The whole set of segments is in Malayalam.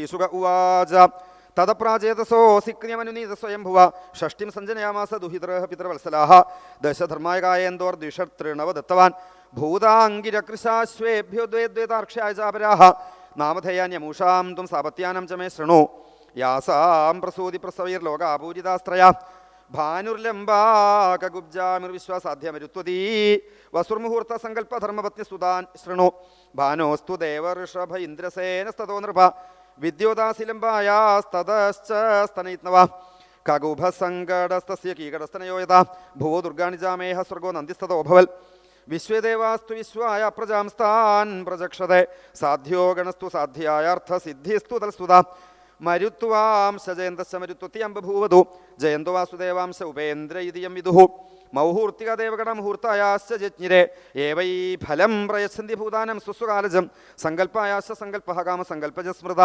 ശ്രീസുക ഉവാച. തതപ്രാചേതസോऽसि ക്രിയമനുനീത സ്വയംഭുവ. ഷഷ്ടിം സഞ്ജനയാമാസ ദുഹിതരः പിതൃവത്സലാः ദശധർമായകായേന്തോർദ്വിഷതൃണവ ദത്തവാൻ ഭൂതാങ്കിരകൃശാശ്വേഭ്യോ ദ്വേ ദ്വേതാർക്ഷ്യായ ചാപരാः നാമധേയാന്യമൂഷാം ത്വം സാപത്യാനം ച ശൃണു. യാസാം പ്രസൂതി പ്രസവൈർലോകാപൂരിതാസ്ത്രയ ഭാനുർലംബാകുബ്ജാമിർവിശ്വാസാധ്യമരുത്വതീ വസുർമുഹൂർത്ത സങ്കല്പധർമ്മപത്നി സുതാൻ ശൃണു. ഭാനോസ്തു ദേവർഷഭ ഇന്ദ്രസേനസ്തോ നൃപ. വിദ്യോദാസിലംബായാസ്തതശ്ച സ്തനയിത്നവ കകുഭസങ്കടസ്തസ്യ കീകടസ്തനയോ ഭുവോ ദുർഗാണിജാമേഹ സ്വർഗോ നന്ദിസ്തതോ ഭവൽ വിശ്വദേവാസ്തു വിശ്വായ പ്രജാംസ്താൻ പ്രചക്ഷതെ സാധ്യോ ഗണസ്തു സാധ്യായാർത്ഥസിദ്ധിസ്തു തൽസ്തുത മരുത്വാംശ ജയന്തശ മരുത്വത്തി അംബഭൂവതു ജയന്തു വാസുദേവാംശ ഉപേന്ദ്ര വിദുഹു മൗഹൂർത്തിക ദേവഗണ മുഹൂർത്തായാശ്ച ജജ്ഞിരെ ഏവൈ ഫലം പ്രയച്ഛന്തി ഭൂതാനം സുസ്വകാലജം സങ്കല്പായാശ്ച സങ്കല്പ കാമ സ്മൃത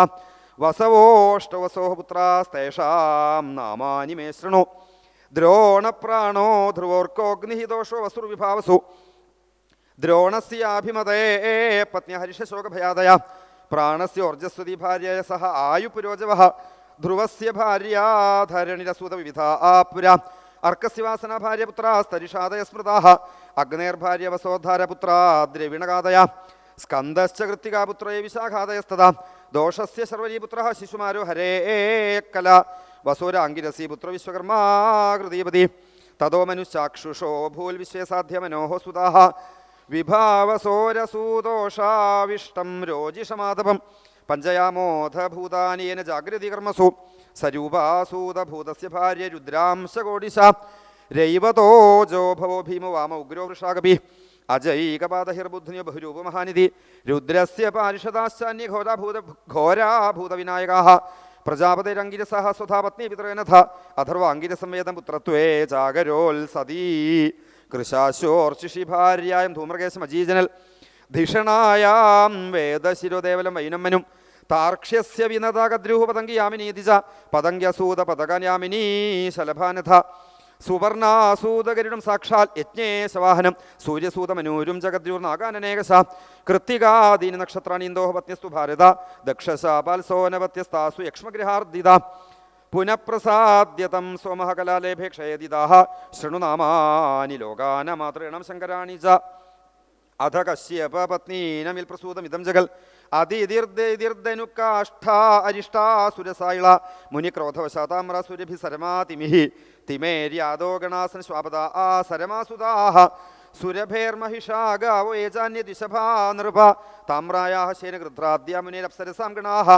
വസവോഷ്ടവസോ പുത്രാസ്തേഷാം നാമാനി മേ ശൃണു. ദ്രോണപ്രാണോ ധ്രുവോർക്കോഗ്നി ദോഷോ വസുർവിഭാവസു. ദ്രോണസ്യാഭിമതേ പത്നിഹരിഷശോകഭയാദയ പ്രാണസ്യോർജസ്വതി ഭാര്യ സഹ ആയുപുരോജവ ധ്രുവസ്യ ഭാര്യ ധരണിരസൂത വിവിധ ആപുര. അർക്കസ്യ ഭാര്യപുത്ര സ്തരിഷാദയ സ്മൃതാഹ സ്മൃതാ അഗ്നേർഭാര്യ വസോദ്ധാര പുത്രാ ദ്രവിണഗാദയ സ്കന്ദശ്ച കൃത്തികാപുത്രേ വിശാഖാദയസ്തദാ ദോഷസ്യ ശർവരീപുത്ര ശിശുമാരോ ഹരേ കല വസോരാങ്കിരസി പുത്ര വിശ്വകർമാകൃതീപതി തതോ മനുശാക്ഷുഷോ ഭൂൽ വിശ്വസാധ്യ മനോഹോ സുതാഹ വിഭാവസോരസൂദോഷാവിഷ്ടം രോജിഷമാതപം പഞ്ചയാമോധഭൂതാനേന ജാഗ്രതി കർമ്മസു സരൂപാസൂതഭൂതസ്യ ഭാര്യ രുദ്രാംശകോടിശ. രൈവതോജോ ഭവോ ഭീമോ വാമ ഉഗ്രോ വൃഷാകപി അജൈകപാദഹിർബുദ്ധിന്യോ ബഹുരൂപമഹാനിധി. രുദ്രസ്യ പാരിഷദാശ്ചാന്യ ഘോരാഭൂത ഘോരാഭൂതവിനായകാः പ്രജാപതിരങ്കിരസഹ സ്വധാപത്നി പിതൃനഥ അഥർവാങ്കിരസംവേദം പുത്രത്വേ ജാഗരോൽ സതീ. കൃശാശോർച്ചിഷി ഭാര്യായം ധൂമ്രകേശം അജീജനൽ ധിഷണായാം വേദശിരോദേവലം വൈനമ്മനും. താർക്ഷ്യസ്യ വിനത കദ്രൂഹ പതങ്കി യാമിനീതിജ പതങ്ക്യസൂത പതകയാമിനീ ശലഭാനഥ. സുവർണാസൂതകരിടും സാക്ഷാൽ യജ്ഞേശവാഹനം സൂര്യസൂതമനൂരും ജഗദ്രൂർ നാഗാനനേകശ കൃത്തികാദീനി നക്ഷത്രാണി ഇന്ദോഹ പത്യസ്തു ഭാരത ദക്ഷശാപാൽസോനപത്യസ്താസു യക്ഷ്മഗൃഹാർദിത പുനഃപ്രസാദ്യതം സോമഹകലാലേഭേ കലാലേഭേ ക്ഷയതിദാഹ ശൃണുനാമാനി ലോകാനമാതൃണം ശങ്കരാണി ച അധ കശ്യപ പത്നീനമിൽ പ്രസൂതമിതം ജഗൽ അതിർദ്ദനുക്കാഷ്ഠാ അരിഷ്ടാസുരസായിള മുനിക്രോധവശാതാമ്ര സുരഭി സരമാതിമിഹി തിമേര്യാദോ ഗണാസൻ ശ്വാപദ ആ സരമാസുതാഹ. സുരഭേർമഹിഷാഗാവോ താമ്രായാഹ ശേനഗൃധ്രാദ്യ മുനിരപ്സരസാം ഗണാഹ.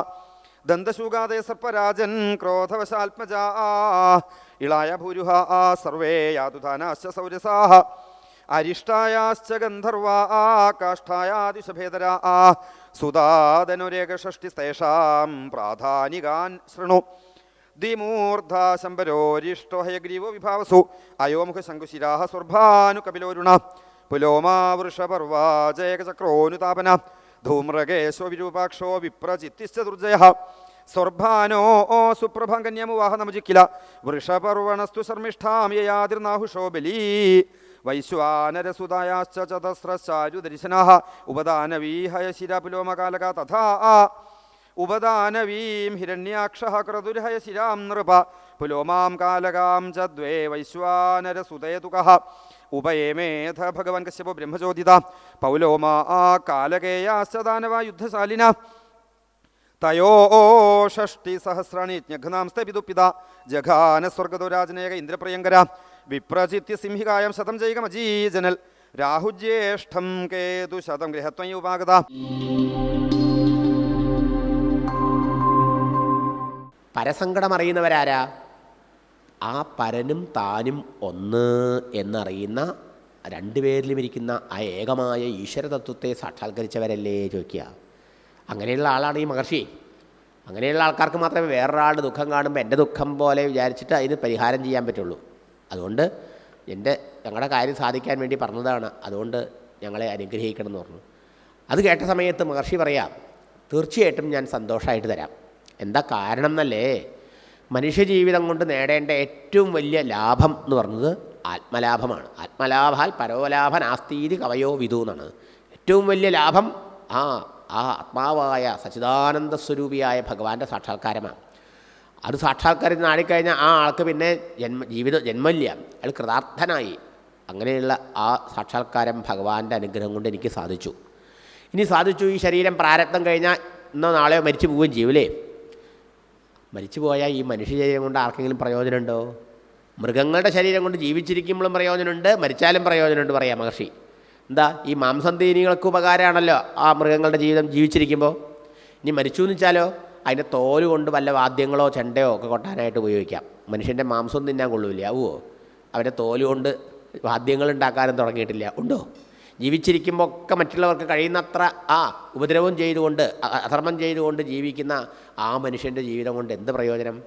ദന്തശൂകാദയ സർപ്പരാജൻ ക്രോധവശാത്മജാ ഇളായ ഭൂരുഹ ആ സർവേ യാതുധാനാശ്ച സൗരസാഹ. അരിഷ്ടായാശ്ച ഗന്ധർവാ ആ കാഷ്ഠായാദിശഭേദരാ. ആ സുതാതനുരേഖഷ്ടിസ്തേഷാം പ്രാധാനികാൻ ശൃണു. ദിമൂർധാശംബരോരിഷ്ടോഹയഗ്രീവോ ശംബരോരിഷ്ടോ ഹയഗ്രീവോ വിഭാവസു അയോമുഖ ശങ്കുശിരാഹ സ്വർഭാനു കപിലോരുണ. പുലോമാ വൃഷപർവാജയചക്രോനുതാപന ധൂമ്രകേശോ വിരൂപാക്ഷോ വിപ്രചിത്തിശ്ച ദുർജയ സ്വർഭാനോ ഓ സുപ്രഭങ്കന്യമുവാഹ നമുജിക്കില വൃഷപർവണസ്തു ശർമ്മിഷ്ഠാം യയാതിർനാഹുഷോ ബലീ. വൈശ്വാനരസുതായാശ്ച ചതസ്രശാരുദർശനാः ഉപദാനവീഹയശിരപുലോമകാലക തഥാ ഉപദാനവീം ഹിരണ്യാക്ഷ ക്രതുരഹയശിരാം നൃപ പുലോമാം കാലകാം ച ദ്വേ വൈശ്വാനരസുതയതുക ഉപയേമേധ ഭഗവൻ കശ്യപ ബ്രഹ്മചോദിത പൗലോമ ആ കാലകേയാശ്ചദാനവ യുദ്ധശാലിന തയോ ഷഷ്ടി സഹസ്രാണി യജ്ഞഘ്നാം സ്തപിതുപ്പിത ജഘാന സ്വർഗദുരാജനേക ഇന്ദ്രപ്രിയങ്കര വിപ്രചിത്യ സിംഹികായം ശതം ജൈകമജീജനൽ രാഹുജ്യേഷ്ഠം കേതു ശതം ഗൃഹത്വം ഉപാഗത പരസങ്കടം അറിയുന്നവരാരാ? ആ പരനും താനും ഒന്ന് എന്നറിയുന്ന രണ്ടുപേരിലും ഇരിക്കുന്ന ആ ഏകമായ ഈശ്വരതത്വത്തെ സാക്ഷാത്കരിച്ചവരല്ലേ ചോദിക്കുക. അങ്ങനെയുള്ള ആളാണ് ഈ മഹർഷി. അങ്ങനെയുള്ള ആൾക്കാർക്ക് മാത്രമേ വേറൊരാളുടെ ദുഃഖം കാണുമ്പോൾ എന്റെ ദുഃഖം പോലെ വിചാരിച്ചിട്ട് അതിന് പരിഹാരം ചെയ്യാൻ പറ്റുള്ളൂ. അതുകൊണ്ട് എന്റെ ഞങ്ങളുടെ കാര്യം സാധിക്കാൻ വേണ്ടി പറഞ്ഞതാണ്. അതുകൊണ്ട് ഞങ്ങളെ അനുഗ്രഹിക്കണം എന്ന് പറഞ്ഞു. അത് കേട്ട സമയത്ത് മഹർഷി പറയാം തീർച്ചയായിട്ടും ഞാൻ സന്തോഷമായിട്ട് തരാം. എന്താ കാരണം എന്നല്ലേ? മനുഷ്യജീവിതം കൊണ്ട് നേടേണ്ട ഏറ്റവും വലിയ ലാഭം എന്ന് പറഞ്ഞത് ആത്മലാഭമാണ്. ആത്മലാഭാൽ പരോലാഭ നാസ്തീതി കവയോ വിധു എന്നാണ്. ഏറ്റവും വലിയ ലാഭം ആ ആ ആത്മാവായ സച്ചിദാനന്ദ സ്വരൂപിയായ ഭഗവാന്റെ സാക്ഷാത്കാരമാണ്. അത് സാക്ഷാത്കാരം നാടിക്കഴിഞ്ഞാൽ ആ ആൾക്ക് പിന്നെ ജന്മ ജീവിത ജന്മമില്ല. അയാൾ കൃതാർത്ഥനായി. അങ്ങനെയുള്ള ആ സാക്ഷാത്കാരം ഭഗവാന്റെ അനുഗ്രഹം കൊണ്ട് എനിക്ക് സാധിച്ചു. ഇനി സാധിച്ചു ഈ ശരീരം പ്രാരബ്ധം കഴിഞ്ഞാൽ ഇന്നോ നാളെയോ മരിച്ചു പോവുകയും ചെയ്യൂലേ മരിച്ചു പോയാൽ ഈ മനുഷ്യ ശരീരം കൊണ്ട് ആർക്കെങ്കിലും പ്രയോജനമുണ്ടോ? മൃഗങ്ങളുടെ ശരീരം കൊണ്ട് ജീവിച്ചിരിക്കുമ്പോഴും പ്രയോജനമുണ്ട് മരിച്ചാലും പ്രയോജനമുണ്ട് പറയാം മഹർഷി. എന്താ? ഈ മാംസം തീനികൾക്ക് ഉപകാരമാണല്ലോ ആ മൃഗങ്ങളുടെ ജീവിതം ജീവിച്ചിരിക്കുമ്പോൾ ഇനി മരിച്ചു എന്ന് വെച്ചാലോ? അതിന്റെ തോൽ കൊണ്ട് വല്ല വാദ്യങ്ങളോ ചെണ്ടയോ ഒക്കെ കൊട്ടാനായിട്ട് ഉപയോഗിക്കാം. മനുഷ്യന്റെ മാംസം തിന്നാൻ കൊള്ളൂല ആവുമോ അവന്റെ തോൽ കൊണ്ട് വാദ്യങ്ങൾ ഉണ്ടാക്കാനും തുടങ്ങിയിട്ടില്ല. ഉണ്ടോ? ജീവിച്ചിരിക്കുമ്പോൾ ഒക്കെ മറ്റുള്ളവർക്ക് കഴിയുന്നത്ര ആ ഉപദ്രവം ചെയ്തുകൊണ്ട് അധർമ്മം ചെയ്തുകൊണ്ട് ജീവിക്കുന്ന ആ മനുഷ്യന്റെ ജീവിതം കൊണ്ട് എന്ത് പ്രയോജനം?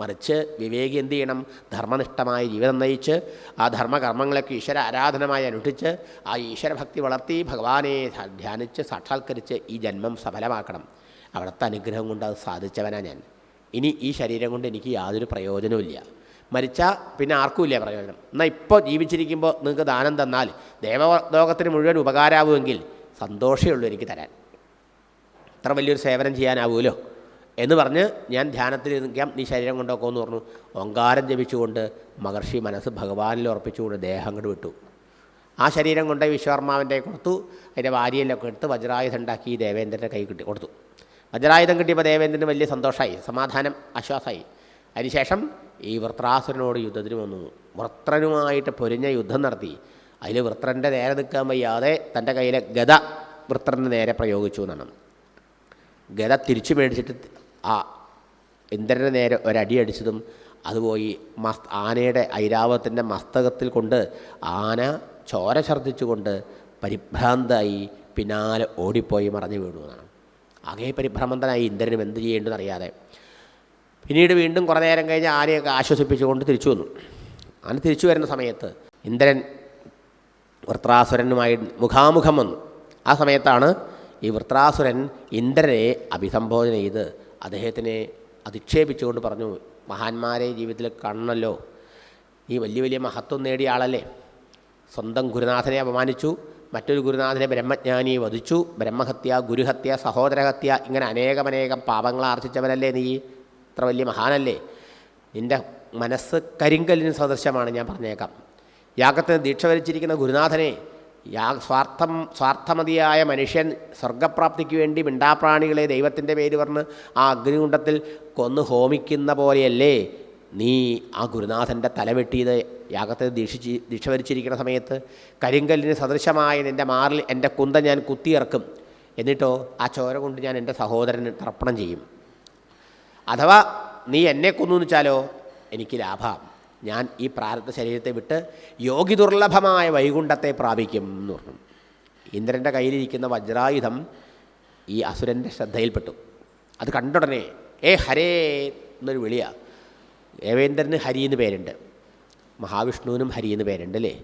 മറിച്ച് വിവേകി എന്ത് ചെയ്യണം? ധർമ്മനിഷ്ഠമായ ജീവിതം നയിച്ച് ആ ധർമ്മകർമ്മങ്ങളൊക്കെ ഈശ്വര ആരാധനമായി അനുഷ്ഠിച്ച് ആ ഈശ്വരഭക്തി വളർത്തി ഭഗവാനെ ധ്യാനിച്ച് സാക്ഷാത്കരിച്ച് ഈ ജന്മം സഫലമാക്കണം. അവിടുത്തെ അനുഗ്രഹം കൊണ്ട് അത് സാധിച്ചവനാണ് ഞാൻ. ഇനി ഈ ശരീരം കൊണ്ട് എനിക്ക് യാതൊരു പ്രയോജനവുമില്ല മരിച്ചാൽ പിന്നെ ആർക്കുമില്ല പ്രയോജനം. എന്നാൽ ഇപ്പോൾ ജീവിച്ചിരിക്കുമ്പോൾ നിങ്ങൾക്ക് ദാനം തന്നാൽ ദേവലോകത്തിന് മുഴുവൻ ഉപകാരമാവുമെങ്കിൽ സന്തോഷമേ ഉള്ളൂ എനിക്ക് തരാൻ. ഇത്ര വലിയൊരു സേവനം ചെയ്യാനാവുമല്ലോ? എന്ന് പറഞ്ഞ് ഞാൻ ധ്യാനത്തിൽ നിൽക്കാം നീ ശരീരം കൊണ്ടൊക്കെ എന്ന് പറഞ്ഞു ഓങ്കാരം ജപിച്ചുകൊണ്ട് മഹർഷി മനസ്സ് ഭഗവാനിൽ ഉറപ്പിച്ചുകൊണ്ട് ദേഹം കൊണ്ട് വിട്ടു. ആ ശരീരം കൊണ്ട് വിശ്വകർമാവിന്റെ കൊടുത്തു. അതിന്റെ വാരിയെല്ലൊക്കെ എടുത്ത് വജ്രായുധം ഉണ്ടാക്കി ദേവേന്ദ്രന്റെ കൈ കിട്ടി കൊടുത്തു. വജ്രായുധം കിട്ടിയപ്പോൾ ദേവേന്ദ്രന് വലിയ സന്തോഷമായി സമാധാനം ആശ്വാസമായി. അതിനുശേഷം ഈ വൃത്രാസുരനോട് യുദ്ധത്തിന് വന്നു. വൃത്രനുമായിട്ട് പൊരിഞ്ഞ യുദ്ധം നടത്തി. അതിൽ വൃത്രന്റെ നേരെ നിൽക്കാൻ വയ്യാതെ തന്റെ കയ്യിലെ ഗത വൃത്രന്റെ നേരെ പ്രയോഗിച്ചു എന്നാണ്. ഗത തിരിച്ചു മേടിച്ചിട്ട് ആ ഇന്ദ്രന്റെ നേരെ ഒരടി അടിച്ചതും അതുപോയി മസ് ആനയുടെ ഐരാവത്തിന്റെ മസ്തകത്തിൽ കൊണ്ട് ആന ചോര ഛർദ്ദിച്ചുകൊണ്ട് പരിഭ്രാന്തായി പിന്നാലെ ഓടിപ്പോയി മറഞ്ഞു വീണു എന്നാണ്. ആകെ പരിഭ്രമന്തനായി ഇന്ദ്രനും എന്ത് ചെയ്യേണ്ടതെന്ന് അറിയാതെ. പിന്നീട് വീണ്ടും കുറേ നേരം കഴിഞ്ഞ് ആനയൊക്കെ ആശ്വസിപ്പിച്ചുകൊണ്ട് തിരിച്ചു വന്നു. ആന തിരിച്ചു വരുന്ന സമയത്ത് ഇന്ദ്രൻ വൃത്രാസുരനുമായി മുഖാമുഖം വന്നു. ആ സമയത്താണ് ഈ വൃത്രാസുരൻ ഇന്ദ്രനെ അഭിസംബോധന ചെയ്ത് അദ്ദേഹത്തിനെ അധിക്ഷേപിച്ചുകൊണ്ട് പറഞ്ഞു മഹാന്മാരെ ജീവിതത്തിൽ കാണണമല്ലോ ഈ വലിയ വലിയ മഹത്വം നേടിയ ആളല്ലേ. സ്വന്തം ഗുരുനാഥനെ അപമാനിച്ചു. മറ്റൊരു ഗുരുനാഥനെ ബ്രഹ്മജ്ഞാനിയെ വധിച്ചു. ബ്രഹ്മഹത്യ ഗുരുഹത്യ സഹോദരഹത്യ ഇങ്ങനെ അനേകമനേകം പാപങ്ങൾ ആർജിച്ചവനല്ലേ നീ? ഇത്ര വലിയ മഹാനല്ലേ? നിന്റെ മനസ്സ് കരിങ്കല്ലിന് സദൃശമാണ് ഞാൻ പറഞ്ഞേക്കാം. യാഗത്തിന് ദീക്ഷ വരിച്ചിരിക്കുന്ന ഗുരുനാഥനെ യാ സ്വാർത്ഥം സ്വാർത്ഥമതിയായ മനുഷ്യൻ സ്വർഗപ്രാപ്തിക്ക് വേണ്ടി മിണ്ടാപ്രാണികളെ ദൈവത്തിന്റെ പേര് പറഞ്ഞ് ആ അഗ്നികുണ്ടത്തിൽ കൊന്നു ഹോമിക്കുന്ന പോലെയല്ലേ? നീ ആ ഗുരുനാഥന്റെ തലവെട്ടിയത് യാഗത്തെ ദീക്ഷിച്ച് ദീക്ഷ സമയത്ത് കരിങ്കല്ലിന് സദൃശമായ നിന്റെ മാറിൽ എന്റെ കുന്ത ഞാൻ കുത്തിയിറക്കും. എന്നിട്ടോ ആ ചോര കൊണ്ട് ഞാൻ എന്റെ സഹോദരന് തർപ്പണം ചെയ്യും. അഥവാ നീ എന്നെ കൊന്നു വെച്ചാലോ എനിക്ക് ലാഭം. ഞാൻ ഈ പ്രാരബ്ധ ശരീരത്തെ വിട്ട് യോഗി ദുർലഭമായ വൈകുണ്ഠത്തെ പ്രാപിക്കും എന്ന് പറഞ്ഞു. ഇന്ദ്രന്റെ കയ്യിലിരിക്കുന്ന വജ്രായുധം ഈ അസുരന്റെ ശ്രദ്ധയിൽപ്പെട്ടു. അത് കണ്ടുടനെ ഏ ഹരേ എന്നൊരു വിളിയാണ് ദേവേന്ദ്രന് ഹരി എന്ന് പേരുണ്ട്. മഹാവിഷ്ണുവിനും ഹരി എന്ന് പേരുണ്ട് അല്ലേ?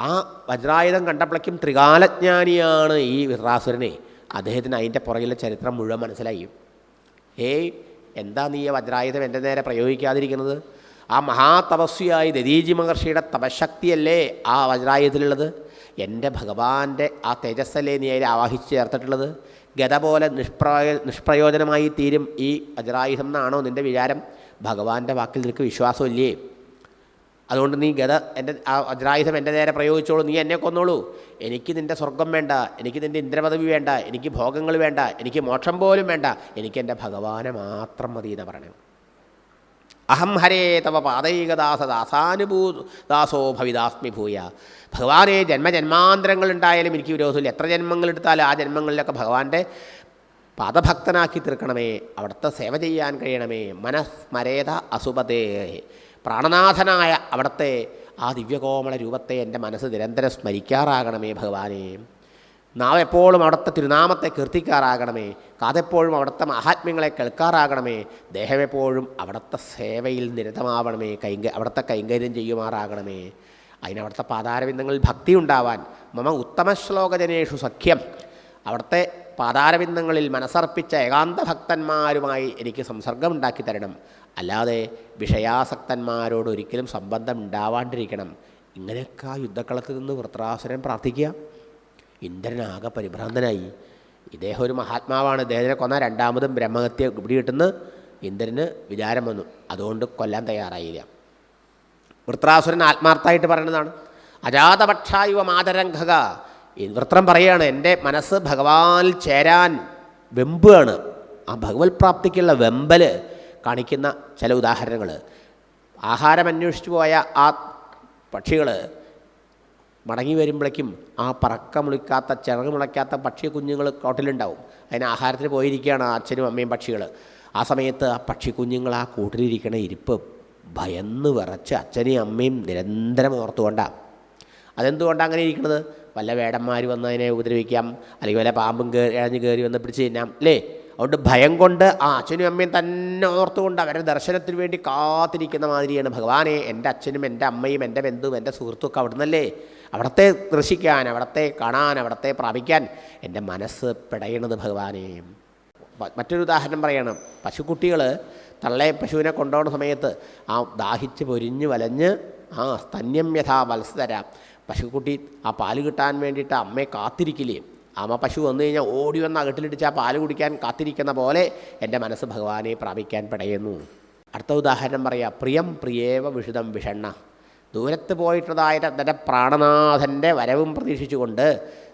ആ വജ്രായുധം കണ്ടപ്പോഴേക്കും ത്രികാലജ്ഞാനിയാണ് ഈ വിറാസുരനെ അദ്ദേഹത്തിന് അതിന്റെ പുറകിലെ ചരിത്രം മുഴുവൻ മനസ്സിലായി. ഏയ് എന്താ നീ ഈ വജ്രായുധം എന്റെ നേരെ പ്രയോഗിക്കാതിരിക്കുന്നത്? ആ മഹാതപസ്വിയായി ദദീജി മഹർഷിയുടെ തപശക്തിയല്ലേ ആ വജ്രായുധത്തിലുള്ളത്? എന്റെ ഭഗവാന്റെ ആ തേജസ്സല്ലേ നീ അതിൽ ആവാഹിച്ച് ചേർത്തിട്ടുള്ളത്? ഗത പോലെ നിഷ്പ്രയോ നിഷ്പ്രയോജനമായി തീരും ഈ വജ്രായുധം എന്നാണോ നിന്റെ വിചാരം? ഭഗവാന്റെ വാക്കിൽ നിനക്ക് വിശ്വാസമില്ലേ? അതുകൊണ്ട് നീ ഗത എന്റെ ആ വജ്രായുധം എന്റെ നേരെ പ്രയോഗിച്ചോളൂ. നീ എന്നെ കൊന്നോളൂ. എനിക്ക് നിന്റെ സ്വർഗം വേണ്ട എനിക്ക് നിന്റെ ഇന്ദ്രപദവി വേണ്ട എനിക്ക് ഭോഗങ്ങൾ വേണ്ട എനിക്ക് മോക്ഷം പോലും വേണ്ട. എനിക്ക് എന്റെ ഭഗവാനെ മാത്രം മതി എന്ന് പറയണം. അഹം ഹരേ തവ പാതൈകദാസ ദാസാനുഭൂ ദാസോ ഭവിദാസ്മി ഭൂയ. ഭഗവാനെ ജന്മജന്മാന്തരങ്ങൾ ഉണ്ടായാലും എനിക്ക് വിരോധമില്ല. എത്ര ജന്മങ്ങൾ എടുത്താലും ആ ജന്മങ്ങളിലൊക്കെ ഭഗവാന്റെ പാദഭക്തനാക്കി തീർക്കണമേ അവിടുത്തെ സേവ ചെയ്യാൻ കഴിയണമേ മനസ്മരേത അസുപതേ. പ്രാണനാഥനായ അവിടുത്തെ ആ ദിവ്യകോമള രൂപത്തെ എന്റെ മനസ്സ് നിരന്തരം സ്മരിക്കാറാകണമേ ഭഗവാനെ. നാം എപ്പോഴും അവിടുത്തെ തിരുനാമത്തെ കീർത്തിക്കാറാകണമേ കാതെപ്പോഴും അവിടുത്തെ മഹാത്മ്യങ്ങളെ കേൾക്കാറാകണമേ ദേഹമെപ്പോഴും അവിടുത്തെ സേവയിൽ നിരതമാവണമേ കൈങ്ക അവിടുത്തെ കൈങ്കര്യം ചെയ്യുമാറാകണമേ. അതിനവിടുത്തെ പാതാരവിന്ദങ്ങളിൽ ഭക്തി ഉണ്ടാവാൻ മമ ഉത്തമ ശ്ലോകജനേഷു സഖ്യം അവിടുത്തെ പാതാരവിന്ദങ്ങളിൽ മനസ്സർപ്പിച്ച ഏകാന്ത ഭക്തന്മാരുമായി എനിക്ക് സംസർഗമുണ്ടാക്കി തരണം. അല്ലാതെ വിഷയാസക്തന്മാരോട് ഒരിക്കലും സംബന്ധം ഉണ്ടാവാണ്ടിരിക്കണം ഇങ്ങനെയൊക്കെ ആ യുദ്ധക്കളത്തിൽ നിന്ന് വൃത്രാസുരൻ പ്രാർത്ഥിക്കുക. ഇന്ദ്രനാകെ പരിഭ്രാന്തനായി. ഇദ്ദേഹം ഒരു മഹാത്മാവാണ്. ഇദ്ദേഹത്തിനെ കൊന്ന രണ്ടാമതും ബ്രഹ്മഹത്യ പിടികിട്ടുന്ന ഇന്ദ്രന് വിചാരം വന്നു. അതുകൊണ്ട് കൊല്ലാൻ തയ്യാറായില്ല. വൃത്രാസുരൻ ആത്മാർത്ഥമായിട്ട് പറയുന്നതാണ്. അജാതപക്ഷായുവ മാതരംഗക വൃത്രം പറയുകയാണ് എന്റെ മനസ്സ് ഭഗവാനിൽ ചേരാൻ വെമ്പുകയാണ്. ആ ഭഗവത് പ്രാപ്തിക്കുള്ള വെമ്പൽ കാണിക്കുന്ന ചില ഉദാഹരണങ്ങൾ ആഹാരം അന്വേഷിച്ചു പോയ ആ പക്ഷികൾ മടങ്ങി വരുമ്പോഴേക്കും ആ പറക്ക മുളിക്കാത്ത ചിറക് മുളയ്ക്കാത്ത പക്ഷി കുഞ്ഞുങ്ങൾ കോട്ടിലുണ്ടാവും. അതിന് ആഹാരത്തിന് പോയിരിക്കുകയാണ് അച്ഛനും അമ്മയും പക്ഷികൾ ആ സമയത്ത് ആ പക്ഷി കുഞ്ഞുങ്ങൾ ആ കൂട്ടിലിരിക്കണ ഇരിപ്പ് ഭയന്ന് വിറച്ച് അച്ഛനെയും അമ്മയും നിരന്തരം ഓർത്തുകൊണ്ടാണ് അതെന്തുകൊണ്ടാണ് അങ്ങനെ ഇരിക്കുന്നത് വല്ല വേടന്മാർ വന്ന് അതിനെ ഉപദ്രവിക്കാം. അല്ലെങ്കിൽ വല്ല പാമ്പും കയറി ഇഴഞ്ഞ് കയറി വന്ന് പിടിച്ച് തിന്നാം. അല്ലേ അതുകൊണ്ട് ഭയം കൊണ്ട് ആ അച്ഛനും അമ്മയും തന്നെ ഓർത്തുകൊണ്ട് അവരുടെ ദർശനത്തിന് വേണ്ടി കാത്തിരിക്കുന്ന മാതിരിയാണ് ഭഗവാനെ. എന്റെ അച്ഛനും എന്റെ അമ്മയും എന്റെ ബന്ധുവും എന്റെ സുഹൃത്തുമൊക്കെ അവിടുന്നല്ലേ? അവിടത്തെ ദർശിക്കാൻ അവിടത്തെ കാണാൻ അവിടത്തെ പ്രാപിക്കാൻ എന്റെ മനസ്സ് പിടയണത് ഭഗവാനെ. മറ്റൊരു ഉദാഹരണം പറയണം. പശുക്കുട്ടികൾ തള്ളയെ പശുവിനെ കൊണ്ടുപോകുന്ന സമയത്ത് ആ ദാഹിച്ച് പൊരിഞ്ഞ് വലഞ്ഞ് ആ സ്തന്യം യഥാ മത്സര പശുക്കുട്ടി ആ പാൽ കിട്ടാൻ വേണ്ടിയിട്ട് അമ്മയെ കാത്തിരിക്കില്ലേ? അമ്മ പശു വന്നു കഴിഞ്ഞാൽ ഓടി വന്ന് അകട്ടിലിടിച്ച് ആ പാൽ കുടിക്കാൻ കാത്തിരിക്കുന്ന പോലെ എന്റെ മനസ്സ് ഭഗവാനെ പ്രാപിക്കാൻ പടയുന്നു. അടുത്ത ഉദാഹരണം പറയാം. പ്രിയം പ്രിയേവ വിഷുതം വിഷണ്ണ. ദൂരത്ത് പോയിട്ടുള്ളതായ തന്റെ പ്രാണനാഥന്റെ വരവും പ്രതീക്ഷിച്ചുകൊണ്ട്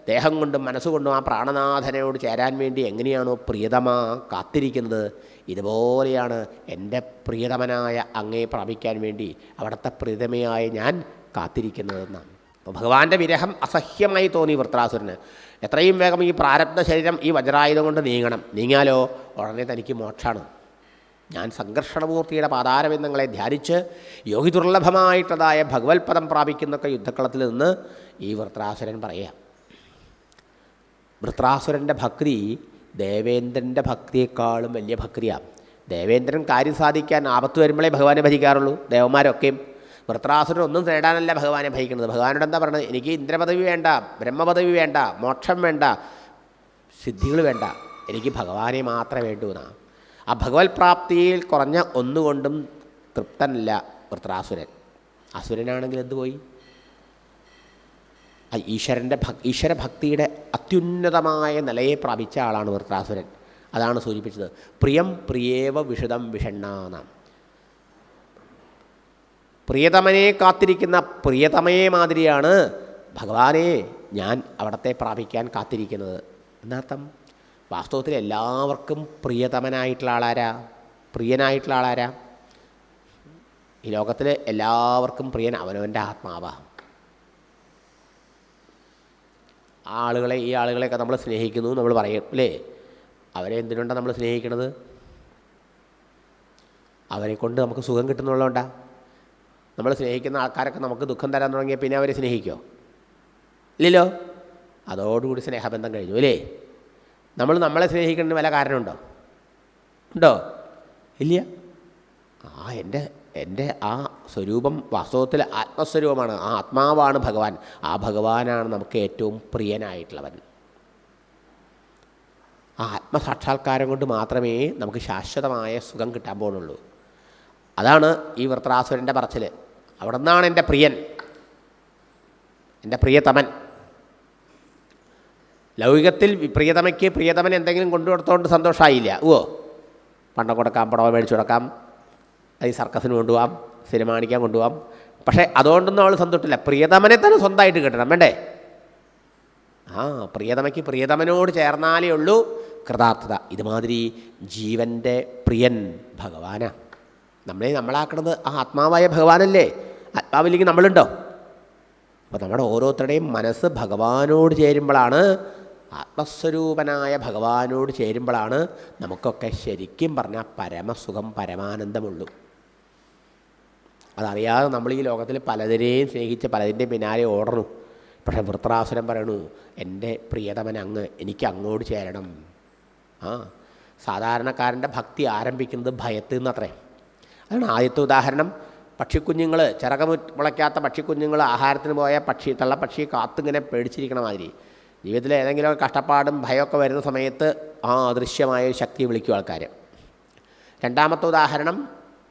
ദേഹം കൊണ്ടും മനസ്സുകൊണ്ടും ആ പ്രാണനാഥനോട് ചേരാൻ വേണ്ടി എങ്ങനെയാണോ പ്രിയതമ കാത്തിരിക്കുന്നത്? ഇതുപോലെയാണ് എന്റെ പ്രിയതമനായ അങ്ങയെ പ്രാപിക്കാൻ വേണ്ടി അവിടുത്തെ പ്രിയതമയായ ഞാൻ കാത്തിരിക്കുന്നതെന്നാണ്. അപ്പോൾ ഭഗവാന്റെ വിരഹം അസഹ്യമായി തോന്നി വൃത്രാസുരന്. എത്രയും വേഗം ഈ പ്രാരബ്ധ ശരീരം ഈ വജ്രായുധം കൊണ്ട് നീങ്ങണം. നീങ്ങിയാലോ ഉടനെ തനിക്ക് മോക്ഷാണ്. ഞാൻ സംഘർഷണമൂർത്തിയുടെ പാതാരബിന്ദങ്ങളെ ധ്യാനിച്ച് യോഗി ദുർലഭമായിട്ടതായ ഭഗവത് ഭഗവത്പദം പ്രാപിക്കുന്നൊക്കെ യുദ്ധക്കളത്തിൽ നിന്ന് ഈ വൃത്രാസുരൻ പറയാം വൃത്രാസുരന്റെ ഭക്തി ദേവേന്ദ്രന്റെ ഭക്തിയേക്കാളും വലിയ ഭക്തിയാണ് ദേവേന്ദ്രൻ കാര്യം സാധിക്കാൻ ആപത്ത് വരുമ്പോഴേ ഭഗവാനെ ഭജിക്കാറുള്ളൂ. ദേവന്മാരൊക്കെയും വൃത്രാസുരൻ ഒന്നും നേടാനല്ല ഭഗവാനെ ഭയിക്കുന്നത്. ഭഗവാനോട് എന്താ പറയുന്നത് എനിക്ക് ഇന്ദ്രപദവി വേണ്ട ബ്രഹ്മപദവി വേണ്ട മോക്ഷം വേണ്ട സിദ്ധികൾ വേണ്ട. എനിക്ക് ഭഗവാനെ മാത്രമേ വേണ്ടൂ എന്നാണ് ആ ഭഗവത് പ്രാപ്തിയിൽ കുറഞ്ഞ ഒന്നുകൊണ്ടും തൃപ്തനല്ല വൃത്രാസുരൻ. അസുരനാണെങ്കിൽ എന്ത് പോയി? ഈശ്വരന്റെ ഭക് ഈശ്വരഭക്തിയുടെ അത്യുന്നതമായ നിലയെ പ്രാപിച്ച ആളാണ് വൃത്രാസുരൻ. അതാണ് സൂചിപ്പിച്ചത്. പ്രിയം പ്രിയേവ വിഷുതം വിഷണ്ണാന്നാം പ്രിയതമനെ കാത്തിരിക്കുന്ന പ്രിയതമയെ മാതിരിയാണ് ഭഗവാനെ ഞാൻ അവിടത്തെ പ്രാപിക്കാൻ കാത്തിരിക്കുന്നത്. എന്നർത്ഥം? വാസ്തവത്തിൽ എല്ലാവർക്കും പ്രിയതമനായിട്ടുള്ള ആളാരാ? പ്രിയനായിട്ടുള്ള ആളാരാ? ഈ ലോകത്തിൽ എല്ലാവർക്കും പ്രിയൻ അവനവന്റെ ആത്മാവാണ് ആ ആളുകളെ ഈ ആളുകളെയൊക്കെ നമ്മൾ സ്നേഹിക്കുന്നു നമ്മൾ പറയും അല്ലേ? അവരെ എന്തിനുണ്ടാണ് നമ്മൾ സ്നേഹിക്കണത്? അവരെ കൊണ്ട് നമുക്ക് സുഖം കിട്ടുന്നുള്ളതുകൊണ്ടാ. നമ്മൾ സ്നേഹിക്കുന്ന ആൾക്കാരൊക്കെ നമുക്ക് ദുഃഖം തരാൻ തുടങ്ങിയ പിന്നെ അവരെ സ്നേഹിക്കുമോ ഇല്ലല്ലോ? അതോടുകൂടി സ്നേഹബന്ധം കഴിഞ്ഞു അല്ലേ? നമ്മൾ നമ്മളെ സ്നേഹിക്കേണ്ടത് വല്ല കാരണമുണ്ടോ? ഉണ്ടോ? ഇല്ല? ആ എന്റെ എന്റെ ആ സ്വരൂപം വാസ്തവത്തിൽ ആത്മസ്വരൂപമാണ്. ആ ആത്മാവാണ് ഭഗവാൻ. ആ ഭഗവാനാണ് നമുക്ക് ഏറ്റവും പ്രിയനായിട്ടുള്ളവൻ. ആ ആത്മസാക്ഷാത്കാരം കൊണ്ട് മാത്രമേ നമുക്ക് ശാശ്വതമായ സുഖം കിട്ടാൻ പോകുന്നുള്ളൂ. അതാണ് ഈ വൃത്രാസുരന്റെ പറച്ചിൽ അവിടെ നിന്നാണ് എന്റെ പ്രിയൻ. എന്റെ പ്രിയതമൻ. ലൗകികത്തിൽ പ്രിയതമയ്ക്ക് പ്രിയതമൻ എന്തെങ്കിലും കൊണ്ടു കൊടുത്തോണ്ട് സന്തോഷമായില്ല ഓ പണ്ടം കൊടുക്കാം പടവ മേടിച്ചു കൊടുക്കാം. അത് സർക്കസിന് കൊണ്ടുപോകാം സിനിമ കാണിക്കാൻ കൊണ്ടുപോകാം പക്ഷേ അതുകൊണ്ടൊന്നും അവൾ സന്തോഷമില്ല പ്രിയതമനെ തന്നെ സ്വന്തമായിട്ട് കിട്ടണം വേണ്ടേ? ആ പ്രിയതമയ്ക്ക് പ്രിയതമനോട് ചേർന്നാലേ ഉള്ളൂ. കൃതാർത്ഥത. ഇതുമാതിരി ജീവന്റെ പ്രിയൻ ഭഗവാനാണ് നമ്മളെ നമ്മളാക്കണത് ആ ആത്മാവായ ഭഗവാനല്ലേ? ആത്മാവിലേക്ക് നമ്മളുണ്ടോ? അപ്പോൾ നമ്മുടെ ഓരോരുത്തരുടെയും മനസ്സ് ഭഗവാനോട് ചേരുമ്പോഴാണ് ആത്മസ്വരൂപനായ ഭഗവാനോട് ചേരുമ്പോഴാണ് നമുക്കൊക്കെ ശരിക്കും പറഞ്ഞാൽ പരമസുഖം പരമാനന്ദമുള്ളൂ. അതറിയാതെ നമ്മൾ ഈ ലോകത്തിൽ പലതിനെയും സ്നേഹിച്ച് പലതിന്റെ പിന്നാലെ ഓടണു. പക്ഷേ വൃത്രാസുരം പറയണു എന്റെ പ്രിയതമൻ അങ്ങ് എനിക്ക് അങ്ങോട്ട് ചേരണം. ആ സാധാരണക്കാരന്റെ ഭക്തി ആരംഭിക്കുന്നത് ഭയത്തിൽ നിന്നത്രേ അതാണ് ആദ്യത്തെ ഉദാഹരണം. പക്ഷിക്കുഞ്ഞുങ്ങൾ ചിറകം മുളയ്ക്കാത്ത പക്ഷിക്കുഞ്ഞുങ്ങൾ ആഹാരത്തിന് പോയ പക്ഷി തള്ളപ്പക്ഷി കാത്തിങ്ങനെ പേടിച്ചിരിക്കണ മാതിരി. ജീവിതത്തിലെ ഏതെങ്കിലും കഷ്ടപ്പാടും ഭയമൊക്കെ വരുന്ന സമയത്ത് ആ അദൃശ്യമായ ഒരു ശക്തി വിളിക്കും ആൾക്കാർ രണ്ടാമത്തെ ഉദാഹരണം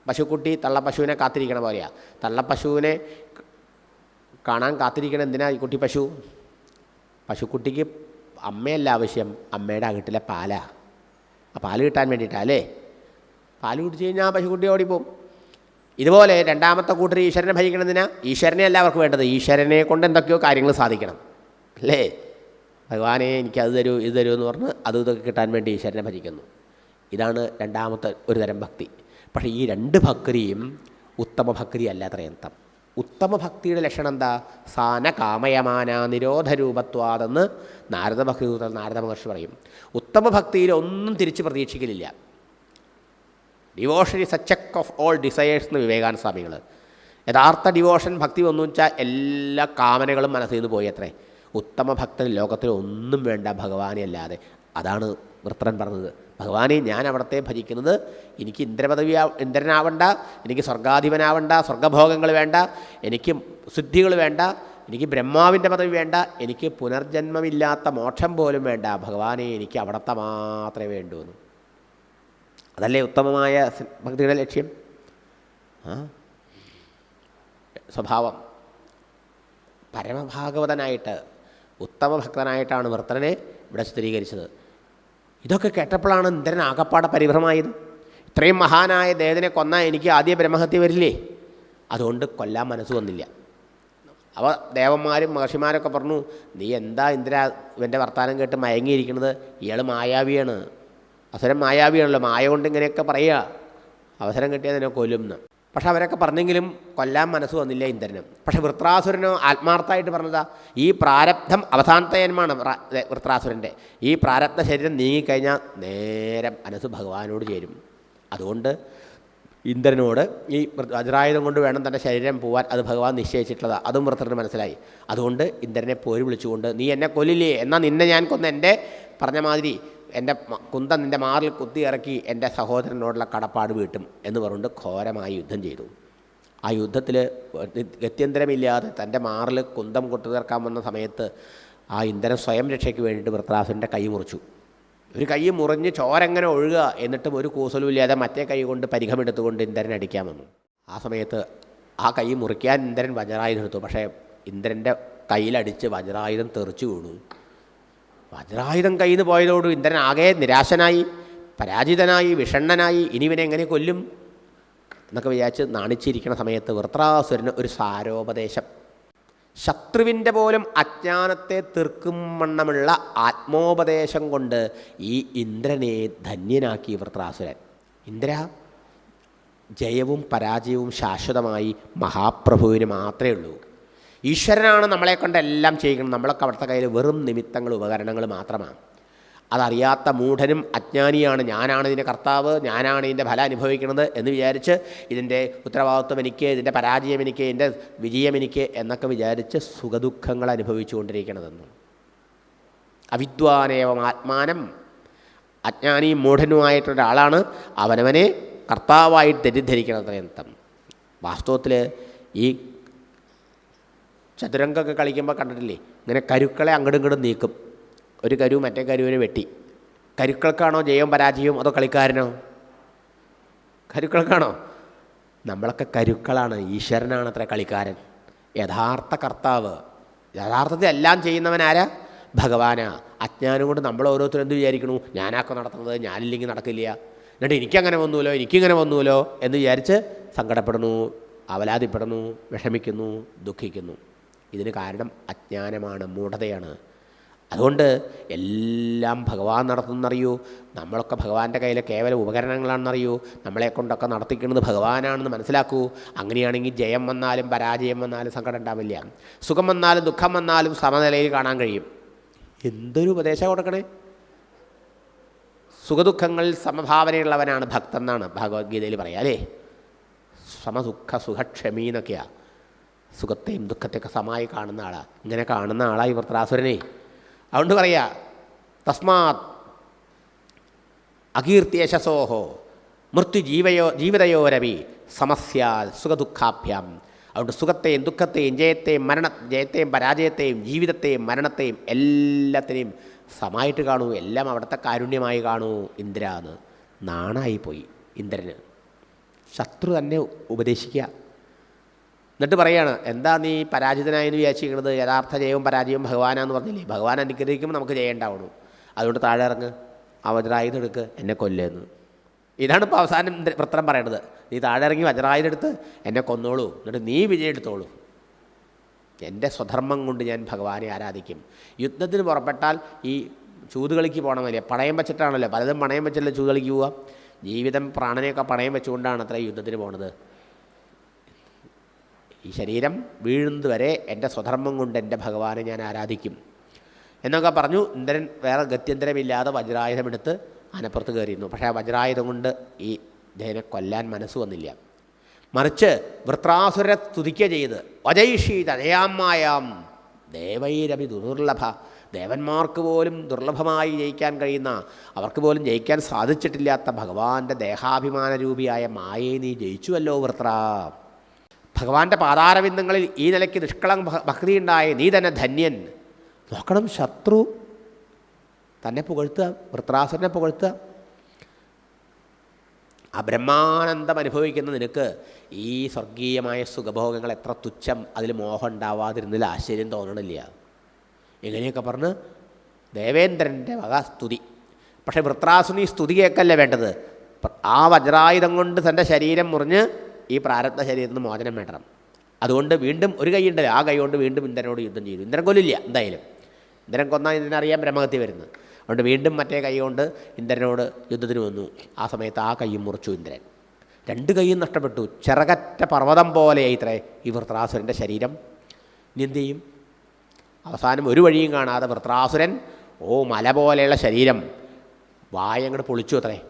പശുക്കുട്ടി തള്ളപ്പശുവിനെ കാത്തിരിക്കണ പോലെയാണ് തള്ളപ്പശുവിനെ കാണാൻ കാത്തിരിക്കണം എന്തിനാ ഈ കുട്ടി പശു? പശുക്കുട്ടിക്ക് അമ്മയല്ല ആവശ്യം അമ്മയുടെ അകിട്ടിലെ പാലാ. ആ പാൽ കിട്ടാൻ വേണ്ടിയിട്ടാണ് അല്ലേ? പാൽ കുടിച്ച് കഴിഞ്ഞാൽ ആ പശുക്കുട്ടി ഓടിപ്പോവും. ഇതുപോലെ രണ്ടാമത്തെ കൂട്ടർ ഈശ്വരനെ ഭജിക്കണമെന്തിനാ ഈശ്വരനെ എല്ലാവർക്കും വേണ്ടത്. ഈശ്വരനെ കൊണ്ട് എന്തൊക്കെയോ കാര്യങ്ങൾ സാധിക്കണം. അല്ലേ? ഭഗവാനെ എനിക്ക് അത് തരൂ ഇത് തരൂ എന്ന് പറഞ്ഞ് അത് ഇതൊക്കെ കിട്ടാൻ വേണ്ടി ഈശ്വരനെ ഭജിക്കുന്നു ഇതാണ് രണ്ടാമത്തെ ഒരു തരം ഭക്തി. പക്ഷേ ഈ രണ്ട് ഭക്തിയും ഉത്തമ ഭക്തി അല്ലാത്രയന്തം ഉത്തമ ഭക്തിയുടെ ലക്ഷണം എന്താ? സാന കാമയമാന നിരോധരൂപത്വാതെന്ന് നാരദ ഭക്തി നാരദ മഹർഷി പറയും. ഉത്തമ ഭക്തിയിൽ ഒന്നും തിരിച്ച് പ്രതീക്ഷിക്കലില്ല. Devotion is a check of all desires എന്ന് വിവേകാനന്ദ സ്വാമികൾ യഥാർത്ഥ ഡിവോഷൻ ഭക്തി വന്നു വെച്ചാൽ എല്ലാ കാമനകളും മനസ്സിൽ നിന്ന് പോയി അത്രേ. ഉത്തമ ഭക്തൻ ലോകത്തിൽ ഒന്നും വേണ്ട ഭഗവാനെ അല്ലാതെ. അതാണ് വൃത്രൻ പറഞ്ഞത്. ഭഗവാനെ ഞാൻ അവിടത്തെ ഭജിക്കുന്നത് എനിക്ക് ഇന്ദ്രപദവി ഇന്ദ്രനാവണ്ട എനിക്ക് സ്വർഗാധിപനാവണ്ട സ്വർഗഭോഗങ്ങൾ വേണ്ട എനിക്ക് സിദ്ധികൾ വേണ്ട എനിക്ക് ബ്രഹ്മാവിന്റെ പദവി വേണ്ട എനിക്ക് പുനർജന്മമില്ലാത്ത മോക്ഷം പോലും വേണ്ട. ഭഗവാനെ എനിക്ക് അവിടത്തെ മാത്രമേ വേണ്ടൂ എന്ന്. അതല്ലേ ഉത്തമമായ ഭക്തിയുടെ ലക്ഷ്യം? സ്വഭാവം. പരമഭാഗവതനായിട്ട് ഉത്തമ ഭക്തനായിട്ടാണ് വൃത്തനെ ഇവിടെ സ്ഥിരീകരിച്ചത് ഇതൊക്കെ കേട്ടപ്പോഴാണ് ഇന്ദ്രൻ ആകപ്പാടെ പരിഭ്രമായത്. ഇത്രയും മഹാനായ ദേവനെ കൊന്നാൽ എനിക്ക് ആദ്യ ബ്രഹ്മഹത്യ വരില്ലേ? അതുകൊണ്ട് കൊല്ലാൻ മനസ്സ് വന്നില്ല. അവ ദേവന്മാരും മഹർഷിമാരൊക്കെ പറഞ്ഞു നീ എന്താ ഇന്ദ്ര ഇവന്റെ വർത്തമാനം കേട്ട് മയങ്ങിയിരിക്കുന്നത്? ഇയാൾ മായാവിയാണ്. അവസരം മായാവിയാണല്ലോ. മായ കൊണ്ട് ഇങ്ങനെയൊക്കെ പറയുക. അവസരം കിട്ടിയാൽ നിന്നെ കൊല്ലും എന്ന്. പക്ഷെ അവരൊക്കെ പറഞ്ഞെങ്കിലും കൊല്ലാൻ മനസ്സ് വന്നില്ല ഇന്ദ്രനും. പക്ഷെ വൃത്രാസുരനോ ആത്മാർത്ഥമായിട്ട് പറഞ്ഞതാ ഈ പ്രാരബ്ധം അവസാനത്തെ ജന്മമാണ് വൃത്രാസുരന്റെ. ഈ പ്രാരബ്ധ ശരീരം നീങ്ങിക്കഴിഞ്ഞാൽ നേരെ മനസ്സ് ഭഗവാനോട് ചേരും. അതുകൊണ്ട് ഇന്ദ്രനോട് ഈ വജ്രായുധം കൊണ്ട് വേണം തന്റെ ശരീരം പോവാൻ. അത് ഭഗവാൻ നിശ്ചയിച്ചിട്ടുള്ളതാണ് അതും വൃത്രന് മനസ്സിലായി. അതുകൊണ്ട് ഇന്ദ്രനെ പോരി വിളിച്ചുകൊണ്ട് നീ എന്നെ കൊല്ലില്ലേ? എന്നാൽ നിന്നെ ഞാൻ കൊന്ന് എന്റെ പറഞ്ഞ മാതിരി എന്റെ കുന്ത നിന്റെ മാറിൽ കുത്തി ഇറക്കി എന്റെ സഹോദരനോടുള്ള കടപ്പാട് വീട്ടും എന്ന് പറഞ്ഞുകൊണ്ട് ഘോരമായി യുദ്ധം ചെയ്തു. ആ യുദ്ധത്തിൽ ഗത്യന്തരമില്ലാതെ തന്റെ മാറിൽ കുന്തം കൊട്ടു തീർക്കാൻ വന്ന സമയത്ത് ആ ഇന്ധനം സ്വയം രക്ഷയ്ക്ക് വേണ്ടിയിട്ട് വൃത്രാസുരന്റെ കൈ മുറിച്ചു. ഒരു കൈ മുറിഞ്ഞ് ചോരങ്ങനെ ഒഴുകുക എന്നിട്ടും ഒരു കൂസലും ഇല്ലാതെ മറ്റേ കൈ കൊണ്ട് പരിഘമെടുത്തുകൊണ്ട് ഇന്ദ്രൻ അടിക്കാൻ വന്നു. ആ സമയത്ത് ആ കൈ മുറിക്കാൻ ഇന്ദ്രൻ വജ്രായുധം എടുത്തു പക്ഷേ ഇന്ദ്രന്റെ കയ്യിലടിച്ച് വജ്രായുധം തെറിച്ചു വീണു. വജ്രായുധം കയ്യിൽ നിന്ന് പോയതോട് ഇന്ദ്രൻ ആകെ നിരാശനായി പരാജിതനായി വിഷണ്ണനായി ഇനി ഇവനെ എങ്ങനെ കൊല്ലും? എന്നൊക്കെ വിചാരിച്ച് നാണിച്ചിരിക്കുന്ന സമയത്ത് വൃത്രാസുരന് ഒരു സാരോപദേശം. ശത്രുവിന്റെ പോലും അജ്ഞാനത്തെ തീർക്കും വണ്ണമുള്ള ആത്മോപദേശം കൊണ്ട് ഈ ഇന്ദ്രനെ ധന്യനാക്കി വൃത്രാസുരൻ. ഇന്ദ്ര ജയവും പരാജയവും ശാശ്വതമായി മഹാപ്രഭുവിന് മാത്രമേ ഉള്ളൂ. ഈശ്വരനാണ് നമ്മളെ കൊണ്ട് എല്ലാം ചെയ്യുന്നത് നമ്മളൊക്കെ അവിടുത്തെ കയ്യിൽ വെറും നിമിത്തങ്ങൾ ഉപകരണങ്ങൾ മാത്രമാണ്. അതറിയാത്ത മൂഢനും അജ്ഞാനിയാണ് ഞാനാണ് ഇതിന്റെ കർത്താവ് ഞാനാണ് ഇതിന്റെ ഫലം അനുഭവിക്കുന്നത് എന്ന് വിചാരിച്ച് ഇതിന്റെ ഉത്തരവാദിത്വം എനിക്ക് ഇതിന്റെ പരാജയം എനിക്ക് ഇതിന്റെ വിജയം എനിക്ക് എന്നൊക്കെ വിചാരിച്ച് സുഖദുഃഖങ്ങൾ അനുഭവിച്ചുകൊണ്ടിരിക്കണതെന്ന്. അവിദ്വാനേവം ആത്മാനം. അജ്ഞാനിയും മൂഢനുമായിട്ടൊരാളാണ് അവനവനെ കർത്താവായിട്ട് തെറ്റിദ്ധരിക്കണത്രയന്തം. വാസ്തവത്തിൽ ഈ ചതുരംഗമൊക്കെ കളിക്കുമ്പോൾ കണ്ടിട്ടില്ലേ? ഇങ്ങനെ കരുക്കളെ അങ്ങോട്ടും ഇങ്ങോട്ടും നീക്കും. ഒരു കരു മറ്റേ കരുവിനെ വെട്ടി. കരുക്കൾക്കാണോ ജയവും പരാജയവും അതോ കളിക്കാരനോ? കരുക്കൾക്കാണോ? നമ്മളൊക്കെ കരുക്കളാണ് ഈശ്വരനാണ് അത്ര കളിക്കാരൻ. യഥാർത്ഥ കർത്താവ്. യഥാർത്ഥത്തിൽ എല്ലാം ചെയ്യുന്നവൻ ആരാ? ഭഗവാനാ. അജ്ഞാനം കൊണ്ട് നമ്മൾ ഓരോരുത്തരും എന്ത് വിചാരിക്കണു? ഞാനാക്കോ നടത്തുന്നത്? ഞാനില്ലെങ്കിൽ നടക്കില്ല. എന്നിട്ട് എനിക്കങ്ങനെ വന്നുവല്ലോ എനിക്കിങ്ങനെ വന്നുവല്ലോ എന്ന് വിചാരിച്ച് സങ്കടപ്പെടുന്നു അവലാതിപ്പെടുന്നു വിഷമിക്കുന്നു ദുഃഖിക്കുന്നു. ഇതിന് കാരണം അജ്ഞാനമാണ് മൂഢതയാണ്. അതുകൊണ്ട് എല്ലാം ഭഗവാൻ നടത്തുന്നറിയൂ. നമ്മളൊക്കെ ഭഗവാന്റെ കയ്യിലെ കേവല ഉപകരണങ്ങളാണെന്നറിയൂ. നമ്മളെ കൊണ്ടൊക്കെ നടത്തിക്കുന്നത് ഭഗവാനാണെന്ന് മനസ്സിലാക്കൂ. അങ്ങനെയാണെങ്കിൽ ജയം വന്നാലും പരാജയം വന്നാലും സങ്കടം ഉണ്ടാവില്ല. സുഖം വന്നാലും ദുഃഖം വന്നാലും സമനിലയിൽ കാണാൻ കഴിയും. എന്തൊരു ഉപദേശം കൊടുക്കണേ? സുഖദുഃഖങ്ങളിൽ സമഭാവനയുള്ളവനാണ് ഭക്തൻ എന്നാണ് ഭഗവത്ഗീതയിൽ പറയാം അല്ലേ? സമദുഃഖ സുഖക്ഷമി എന്നൊക്കെയാണ് സുഖത്തെയും ദുഃഖത്തെയൊക്കെ സമായി കാണുന്ന ആളാണ് ഇങ്ങനെ കാണുന്ന ആളായി വൃത്രാസുരനെ. അതുകൊണ്ട് പറയാ തസ്മാത് അകീർത്തിയശസോഹോ മൃത്യു ജീവയോ ജീവിതയോരവി സമസ്യ സുഖദുഃഖാഭ്യാം. അതുകൊണ്ട് സുഖത്തെയും ദുഃഖത്തെയും ജയത്തെയും മരണ ജയത്തെയും പരാജയത്തെയും ജീവിതത്തെയും മരണത്തെയും എല്ലാത്തിനെയും സമായിട്ട് കാണൂ. എല്ലാം അവിടുത്തെ കാരുണ്യമായി കാണൂ. ഇന്ദ്ര എന്ന് നാണായിപ്പോയി ഇന്ദ്രന്. ശത്രു തന്നെ ഉപദേശിക്കുക. എന്നിട്ട് പറയാണ് എന്താ നീ പരാജിതനായെന്ന് വിചാരിച്ചിരിക്കുന്നത്? യഥാർത്ഥ ജയവും പരാജയവും ഭഗവാനാന്ന് പറഞ്ഞില്ലേ? ഭഗവാൻ അനുഗ്രഹിക്കുമ്പോൾ നമുക്ക് ജയമുണ്ടാവണു അതുകൊണ്ട് താഴെ ഇറങ്ങ്. വജ്രായുധം എടുക്ക് എന്നെ കൊല്ലുന്നു. ഇതാണ് ഇപ്പോൾ അവസാനം വൃത്തം പറയണത്. നീ താഴെ ഇറങ്ങി വജ്രായുധം എടുത്ത് എന്നെ കൊന്നോളൂ. എന്നിട്ട് നീ വിജയം എടുത്തോളൂ. എന്റെ സ്വധർമ്മം കൊണ്ട് ഞാൻ ഭഗവാനെ ആരാധിക്കും. യുദ്ധത്തിന് പുറപ്പെട്ടാൽ ഈ ചൂതുകളിക്ക് പോകണമല്ലേ പണയം വെച്ചിട്ടാണല്ലോ. പലതും പണയം വെച്ചല്ലേ ചൂതുകളിക്ക് പോവുക ജീവിതം പ്രാണനെയൊക്കെ പണയം വെച്ചുകൊണ്ടാണ് അത്ര യുദ്ധത്തിന് പോണത്. ഈ ശരീരം വീഴുന്നത് വരെ എന്റെ സ്വധർമ്മം കൊണ്ട് എന്റെ ഭഗവാനെ ഞാൻ ആരാധിക്കും. എന്നൊക്കെ പറഞ്ഞു ഇന്ദ്രൻ വേറെ ഗത്യന്തരമില്ലാതെ വജ്രായുധമെടുത്ത് അനപ്പുറത്ത് കയറിയിരുന്നു. പക്ഷേ ആ വജ്രായുധം കൊണ്ട് ഈ ദേവനെ കൊല്ലാൻ മനസ്സ് വന്നില്ല. മറിച്ച് വൃത്രാസുര സ്തുതിക്കുക ചെയ്ത് വജൈഷി ജയാമ്മായാം ദേവൈരഭി ദുർലഭ ദേവന്മാർക്ക് പോലും ദുർലഭമായി ജയിക്കാൻ കഴിയുന്ന അവർക്ക് പോലും ജയിക്കാൻ സാധിച്ചിട്ടില്ലാത്ത ഭഗവാന്റെ ദേഹാഭിമാന രൂപിയായ മായേ നീ ജയിച്ചുവല്ലോ വൃത്ര. ഭഗവാന്റെ പാതാരവിന്ദങ്ങളിൽ ഈ നിലയ്ക്ക് നിഷ്കളം ഭക്തി ഉണ്ടായ നീ തന്നെ ധന്യൻ. നോക്കണം ശത്രു തന്നെ പുകഴ്ത്തുക വൃത്രാസുരനെ പുകഴ്ത്തുക. ആ ബ്രഹ്മാനന്ദം അനുഭവിക്കുന്ന നിനക്ക് ഈ സ്വർഗീയമായ സുഖഭോഗങ്ങൾ എത്ര തുച്ഛം അതിൽ മോഹം ഉണ്ടാവാതിരുന്നതിൽ ആശ്ചര്യം തോന്നണില്ല. ഇങ്ങനെയൊക്കെ പറഞ്ഞ്? ദേവേന്ദ്രന്റെ വക സ്തുതി. പക്ഷേ വൃത്രാസുനി സ്തുതി കേൾക്കല്ലേ വേണ്ടത്? ആ വജ്രായുധം കൊണ്ട് തന്റെ ശരീരം മുറിഞ്ഞ് ഈ പ്രാരബ്ധ ശരീരത്തിൽ നിന്ന് മോചനം വേണ്ടണം. അതുകൊണ്ട് വീണ്ടും ഒരു കൈയുണ്ടല്ലോ. ആ കൈ കൊണ്ട് വീണ്ടും ഇന്ദ്രനോട് യുദ്ധം ചെയ്തു. ഇന്ദ്രൻ കൊല്ലില്ല എന്തായാലും. ഇന്ദ്രൻ കൊന്നാൽ ഇതിനറിയാൻ ബ്രഹ്മഗതി വരുന്നത്. അതുകൊണ്ട് വീണ്ടും മറ്റേ കൈ കൊണ്ട് ഇന്ദ്രനോട് യുദ്ധത്തിന് വന്നു. ആ സമയത്ത് ആ കൈയും മുറിച്ചു ഇന്ദ്രൻ. രണ്ട് കൈയും നഷ്ടപ്പെട്ടു. ചിറകറ്റ പർവതം പോലെയായി ഇത്രേ ഈ വൃത്രാസുരന്റെ ശരീരം. ഇനി ചെയ്യും? അവസാനം ഒരു വഴിയും കാണാതെ വൃത്രാസുരൻ ഓ മല പോലെയുള്ള ശരീരം വായ പൊളിച്ചു അത്രേ.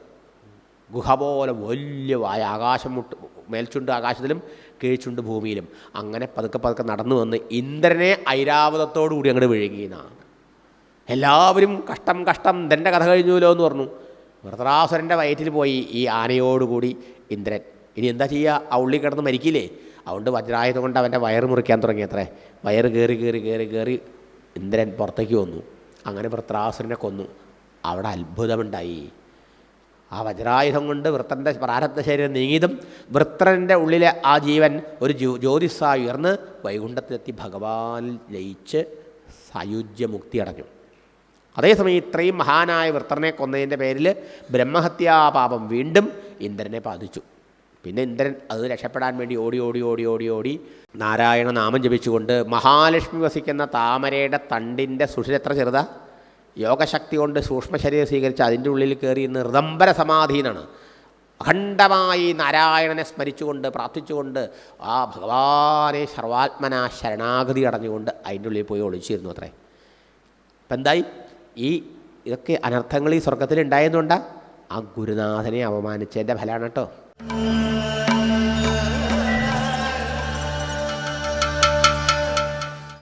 ഗുഹ പോലെ വലിയ ആകാശം മുട്ട് മേൽച്ചുണ്ട് ആകാശത്തിലും കീഴ്ച്ചുണ്ട് ഭൂമിയിലും. അങ്ങനെ പതുക്കെ പതുക്കെ നടന്നു വന്ന് ഇന്ദ്രനെ ഐരാവതത്തോടു കൂടി അങ്ങോട്ട് വിഴുങ്ങിയെന്നാണ് എല്ലാവരും കഷ്ടം കഷ്ടം ഇന്ദ്രന്റെ കഥ കഴിഞ്ഞുല്ലോ എന്ന് പറഞ്ഞു. വൃതറാസുരന്റെ വയറ്റിൽ പോയി ഈ ആനയോടുകൂടി ഇന്ദ്രൻ. ഇനി എന്താ ചെയ്യുക ആ ഉള്ളി കിടന്ന് മരിക്കില്ലേ? അതുകൊണ്ട് വജ്രായത് കൊണ്ട് അവന്റെ വയറ് മുറിക്കാൻ തുടങ്ങി അത്രേ വയറ് കയറി കയറി കയറി കയറി ഇന്ദ്രൻ പുറത്തേക്ക് വന്നു. അങ്ങനെ വൃത്രാസുരനെ കൊന്നു. അവിടെ അത്ഭുതമുണ്ടായി. ആ വജ്രായുധം കൊണ്ട് വൃത്തന്റെ പ്രാരബ്ധ ശരീരം നീങ്ങിയതും വൃത്രന്റെ ഉള്ളിലെ ആ ജീവൻ ഒരു ജ്യോ ജ്യോതിസായി ഉയർന്ന് വൈകുണ്ഠത്തിലെത്തി ഭഗവാനിൽ ലയിച്ച് സായുജ്യമുക്തി അടഞ്ഞു. അതേസമയം ഇത്രയും മഹാനായ വൃത്രനെ കൊന്നതിന്റെ പേരിൽ ബ്രഹ്മഹത്യാപാപം വീണ്ടും ഇന്ദ്രനെ ബാധിച്ചു. പിന്നെ ഇന്ദ്രൻ അത് രക്ഷപ്പെടാൻ വേണ്ടി ഓടി ഓടി ഓടി ഓടി ഓടി നാരായണ നാമം ജപിച്ചുകൊണ്ട് മഹാലക്ഷ്മി വസിക്കുന്ന താമരയുടെ തണ്ടിന്റെ സുഷിരത്ര ചെറുതാ. യോഗശക്തി കൊണ്ട് സൂക്ഷ്മ ശരീരം സ്വീകരിച്ച് അതിന്റെ ഉള്ളിൽ കയറി നിർദംബര സമാധീനാണ്. അഖണ്ഡമായി നാരായണനെ സ്മരിച്ചുകൊണ്ട് പ്രാർത്ഥിച്ചുകൊണ്ട് ആ ഭഗവാനെ സർവാത്മന ശരണാഗതി അടഞ്ഞുകൊണ്ട് അതിന്റെ ഉള്ളിൽ പോയി ഒളിച്ചിരുന്നു അത്രേ. അപ്പം എന്തായി? ഈ ഇതൊക്കെ അനർത്ഥങ്ങൾ ഈ സ്വർഗത്തിൽ ഉണ്ടായതുകൊണ്ടാണ് ആ ഗുരുനാഥനെ അവമാനിച്ചതിന്റെ ഫലമാണ് കേട്ടോ.